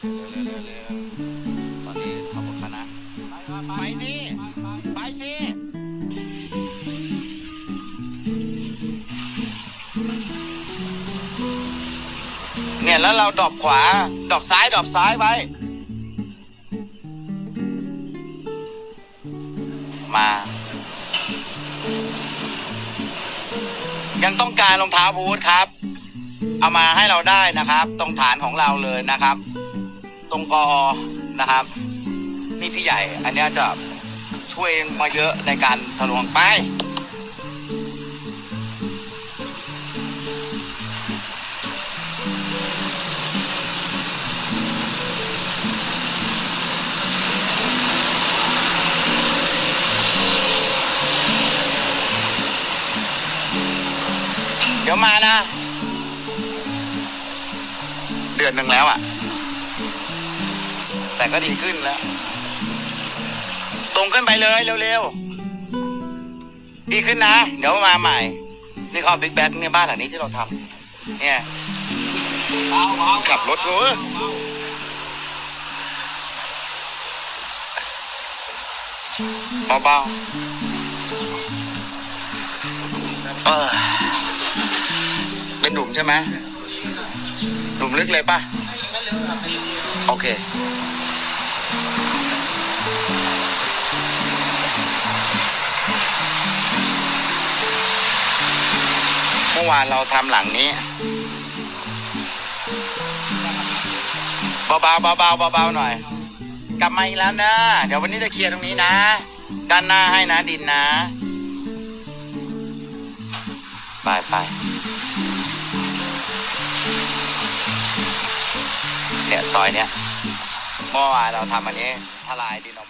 เร็วๆเร็วตอนนี้ขบวนคณะไปสิไปสิเนี่ยแล้วเราดอปขวา ดอปซ้าย ดอปซ้ายไว้มา ยังต้องการรองเท้าบูทครับ เอามาให้เราได้นะครับ ตรงฐานของเราเลยนะครับ ตรงกอนะครับ นี่พี่ใหญ่ อันเนี้ยจะช่วยมาเยอะในการทะลวงไป เดี๋ยวมานะ เดือนหนึ่งแล้วอะ่ะ แต่ก็ดีขึ้นแล้ว ตรงขึ้นไปเลยเร็วๆ ดีขึ้นนะ เดี๋ยวมาใหม่ นี่เขาบิ๊กแบ็คเนี่ยบ้านหลังนี้ที่เราทำเนี่ยขับรถกูเว้ยเบาๆเออเป็นหลุมใช่ไหมหลุมลึกเลยป่ะ โอเค มื่อวานเราทำหลังนี้เบาๆเบาๆเบาๆหน่อย กลับมาอีกแล้วนะเดี๋ยววันนี้จะเคลียร์ตรงนี้นะ ด้านหน้าให้นะดินนะไปไปเนี่ยซอยเนี้ยเมื่อวานเราทำอันนี้ทลายดินออกมาหมดแล้ว